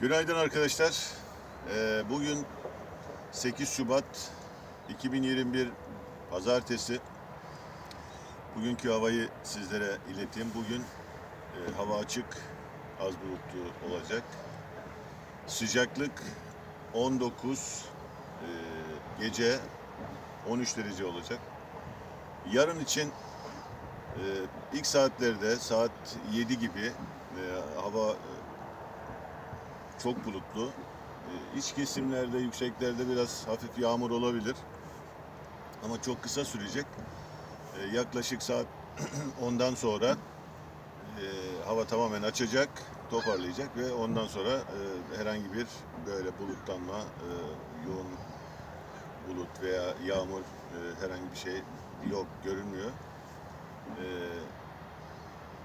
Günaydın arkadaşlar. Ee, bugün 8 Şubat 2021 Pazartesi. Bugünkü havayı sizlere ileteyim. Bugün e, hava açık, az bulutlu olacak. Sıcaklık 19, e, gece 13 derece olacak. Yarın için e, ilk saatlerde saat 7 gibi hava çok bulutlu. Ee, İç kesimlerde, yükseklerde biraz hafif yağmur olabilir. Ama çok kısa sürecek. Ee, Yaklaşık saat 10'dan sonra e, hava tamamen açacak, toparlayacak ve ondan sonra e, herhangi bir böyle bulutlanma, e, yoğun bulut veya yağmur herhangi bir şey yok, görünmüyor. E,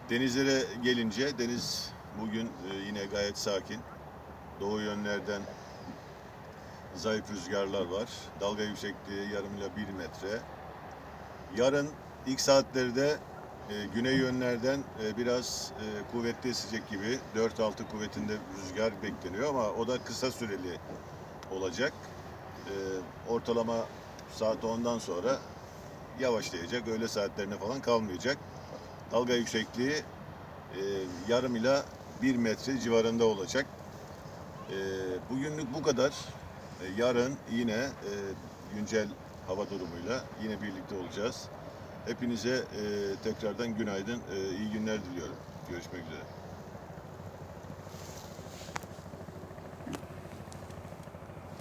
Denizlere gelince deniz bugün yine gayet sakin. Doğu yönlerden zayıf rüzgarlar var. Dalga yüksekliği yarımıyla bir metre. Yarın ilk saatlerde e, güney yönlerden e, biraz e, kuvvetli esecek gibi 4-6 kuvvetinde rüzgar bekleniyor ama o da kısa süreli olacak. E, ortalama saat 10'dan sonra yavaşlayacak. Öğle saatlerine falan kalmayacak. Dalga yüksekliği e, yarım ila bir metre civarında olacak. E, bugünlük bu kadar. E, yarın yine e, güncel hava durumuyla yine birlikte olacağız. Hepinize e, tekrardan günaydın, e, iyi günler diliyorum. Görüşmek üzere.